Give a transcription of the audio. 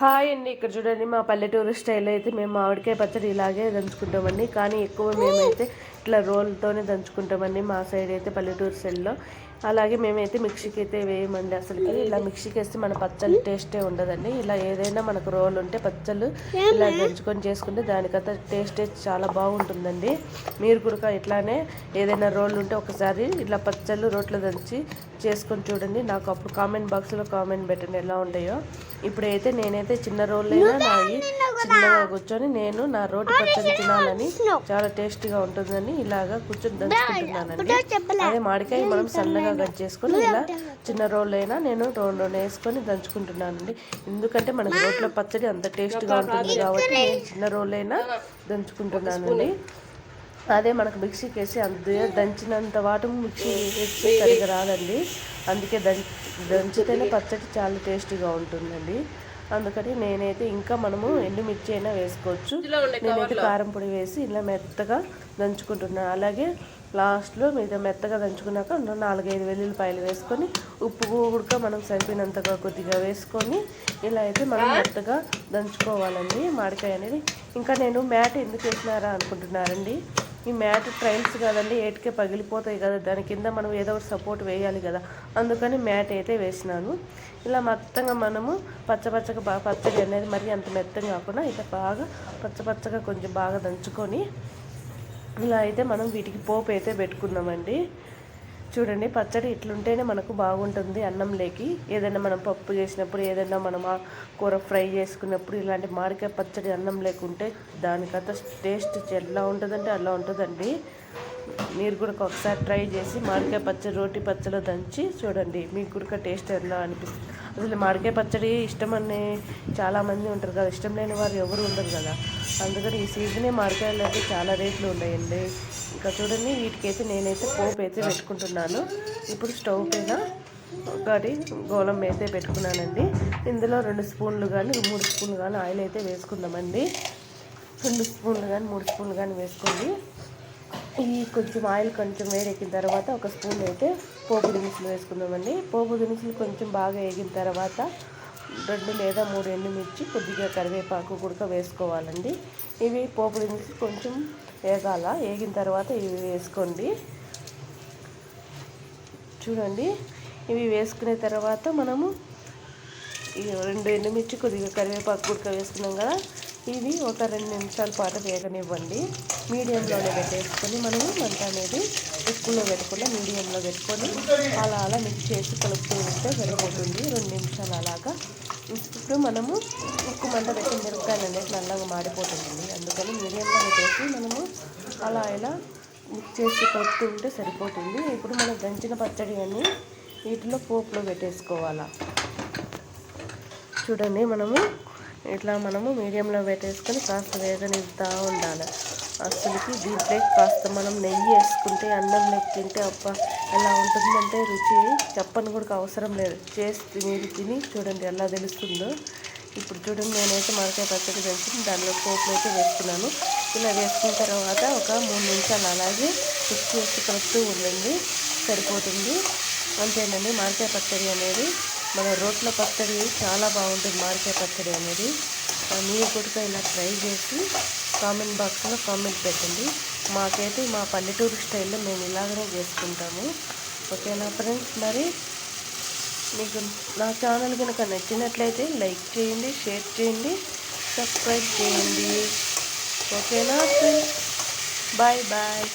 Hi అండి. ఇక్కడ చూడండి మా పల్లెటూరు స్టైల్ అయితే మేము మామిడికాయ పచ్చడి ఇలాగే దంచుకుంటామండి. కానీ ఎక్కువ మేమైతే ఇట్లా రోల్తోనే దంచుకుంటామండి మా సైడ్ అయితే పల్లెటూరు స్టైల్లో అలాగే మేమైతే మిక్సీకి అయితే వేయమండి అసలుకి ఇలా మిక్సీకి వేస్తే మన పచ్చళ్ళు టేస్టే ఉండదండి. ఇలా ఏదైనా మనకు రోల్ ఉంటే పచ్చళ్ళు ఇలా దంచుకొని చేసుకుంటే దానికంతా టేస్ట్ చాలా బాగుంటుందండి. మీరు కూడా ఇట్లానే ఏదైనా రోల్ ఉంటే ఒకసారి ఇలా పచ్చళ్ళు రోట్లో దంచి చేసుకొని చూడండి. నాకు అప్పుడు కామెంట్ బాక్స్లో కామెంట్ పెట్టండి ఎలా ఉంటాయో ఇప్పుడైతే నేనైతే చిన్న రోళ్ళైనా నాయి చిన్నగా కూర్చొని నేను నా రోటి పచ్చడి తినాలని చాలా టేస్టీగా ఉంటుందని ఇలాగా కూర్చొని దంచుకుంటున్నానండి అదే మామిడికాయ మనం సన్నగా కట్ చేసుకొని ఇలా చిన్న రోళ్ళు అయినా నేను రెండు రెండు వేసుకొని దంచుకుంటున్నానండి. ఎందుకంటే మనకి రోట్లో పచ్చడి అంత టేస్ట్గా ఉంటుంది కాబట్టి నేను చిన్న రోళ్ళు అయినా దంచుకుంటున్నానండి. అదే మనకు మిక్సీకి వేసి అంతే దంచినంత వాటం మిక్సీ వేసి సరిగా రాదండి. అందుకే దంచి దంచితేనే పచ్చడి చాలా టేస్టీగా ఉంటుందండి. అందుకని నేనైతే ఇంకా మనము ఎండుమిర్చి అయినా వేసుకోవచ్చు. నేనైతే కారం పొడి వేసి ఇలా మెత్తగా దంచుకుంటున్నాను అలాగే లాస్ట్లో మీద మెత్తగా దంచుకున్నాక నాలుగైదు వెల్లుల్లిపాయలు వేసుకొని ఉప్పు కూడా మనం సరిపోయినంతగా కొద్దిగా వేసుకొని ఇలా అయితే మనం మెత్తగా దంచుకోవాలండి. మామిడికాయ అనేది. ఇంకా నేను మ్యాట్ ఎందుకు వేసినారా అనుకుంటున్నారండి? ఈ మ్యాట్ ట్రైల్స్ కదండి ఏటికే పగిలిపోతాయి కదా దాని కింద మనం ఏదో ఒకటి సపోర్ట్ వేయాలి కదా. అందుకని మ్యాట్ అయితే వేసినాను. ఇలా మొత్తంగా మనము పచ్చపచ్చగా బాగా పచ్చడి అనేది మరి అంత మెత్తగా కాకుండా ఇట్లా బాగా పచ్చపచ్చగా కొంచెం బాగా దంచుకొని ఇలా అయితే మనం వీటికి పోపు అయితే పెట్టుకున్నామండి. చూడండి పచ్చడి ఇట్లుంటేనే మనకు బాగుంటుంది అన్నం లేకి. ఏదైనా మనం పప్పు చేసినప్పుడు ఏదైనా మనం ఆ కూర ఫ్రై చేసుకున్నప్పుడు ఇలాంటి మామిడికాయ పచ్చడి అన్నం లేకుంటే దానికంత టేస్ట్ ఎలా ఉంటుందంటే అలా ఉంటుందండి. మీరు కూడా ఒకసారి ట్రై చేసి మామిడికాయ పచ్చడి రోటి పచ్చడి దంచి చూడండి. మీకు కూడా టేస్ట్ ఎలా అనిపిస్తుంది. అసలు మామిడికాయ పచ్చడి ఇష్టం అనే చాలామంది ఉంటారు కదా. ఇష్టం లేని వారు ఎవరు ఉండరు కదా. అందుకని ఈ సీజనే మామిడికాయలు అయితే చాలా రేట్లు ఉన్నాయండి. ఇంకా చూడండి వీటికైతే నేనైతే పోపు అయితే పెట్టుకుంటున్నాను. ఇప్పుడు స్టవ్ పైన ఒకటి గోళం అయితే పెట్టుకున్నానండి. ఇందులో రెండు స్పూన్లు కానీ మూడు స్పూన్లు కానీ ఆయిల్ అయితే వేసుకుందామండి. రెండు స్పూన్లు కానీ మూడు స్పూన్లు కానీ వేసుకోండి. ఈ కొంచెం ఆయిల్ కొంచెం వేడెక్కిన తర్వాత ఒక స్పూన్ అయితే పోపు దినుసులు వేసుకుందామండి. పోపు దినుసులు కొంచెం బాగా వేగిన తర్వాత రెండు లేదా మూడు ఎండుమిర్చి కొద్దిగా కరివేపాకు కూడా వేసుకోవాలండి. ఇవి పోపు దినుసులు కొంచెం వేగాల? వేగిన తర్వాత ఇవి వేసుకోండి. చూడండి. ఇవి వేసుకునే తర్వాత మనము ఈ రెండు ఎండుమిర్చి కొద్దిగా కరివేపాకు గుడక వేసుకున్నాం కదా ఇవి ఒక రెండు నిమిషాల పాటు వేగనివ్వండి. మీడియంలోనే పెట్టేసుకొని మనము మంట అనేది ఎక్కువలో పెట్టకుండా మీడియంలో పెట్టుకొని అలా అలా మిక్స్ చేసి కలుపుతూ ఉంటే సరిపోతుంది. రెండు నిమిషాలు అలాగా. ఇప్పుడు మనము ఎక్కువ మంట పెట్టిన మిరపకాయలు అనేది నల్లగా మాడిపోతుంది. అందుకని మీడియంలో పెట్టేసి మనము అలా ఇలా మిక్స్ చేసి కలుపుతూ ఉంటే సరిపోతుంది. ఇప్పుడు మనం దంచిన పచ్చడి అని వీటిలో పోపులో పెట్టేసుకోవాలా. చూడండి మనము ఇట్లా మనము మీడియంలో పెట్టేసుకొని కాస్త వేగనిస్తూ ఉండాలి. అసలుకి దీంట్లో కాస్త మనం నెయ్యి వేసుకుంటే అన్నంలోకి తింటే అప్ప ఎలా ఉంటుందంటే రుచి చెప్పని కూడా అవసరం లేదు. చేసి మీరు తిని చూడండి ఎలా తెలుస్తుందో. ఇప్పుడు చూడండి నేనైతే మరకాయ పచ్చడి తెచ్చి దానిలో పోపులు అయితే వేసుకున్నాను ఇలా వేసుకున్న తర్వాత ఒక మూడు నిమిషాలు అలాగే ఉప్పు కలుపుతూ ఉండండి. సరిపోతుంది. అంతేనండి మామిడికాయ పచ్చడి అనేది. మన రోట్ల పచ్చడి చాలా బాగుంటుంది మామిడికాయ పచ్చడి అనేది. మీరు కూడా ఇలా ట్రై చేసి కామెంట్ బాక్స్లో కామెంట్ పెట్టండి. మాకైతే మా పల్లెటూరు స్టైల్లో మేము ఇలాగనే చేసుకుంటాము. ఓకేనా ఫ్రెండ్స్? మరి మీకు నా ఛానల్ కనుక నచ్చినట్లయితే లైక్ చేయండి షేర్ చేయండి సబ్స్క్రైబ్ చేయండి. ఓకేనా ఫ్రెండ్స్? Bye bye.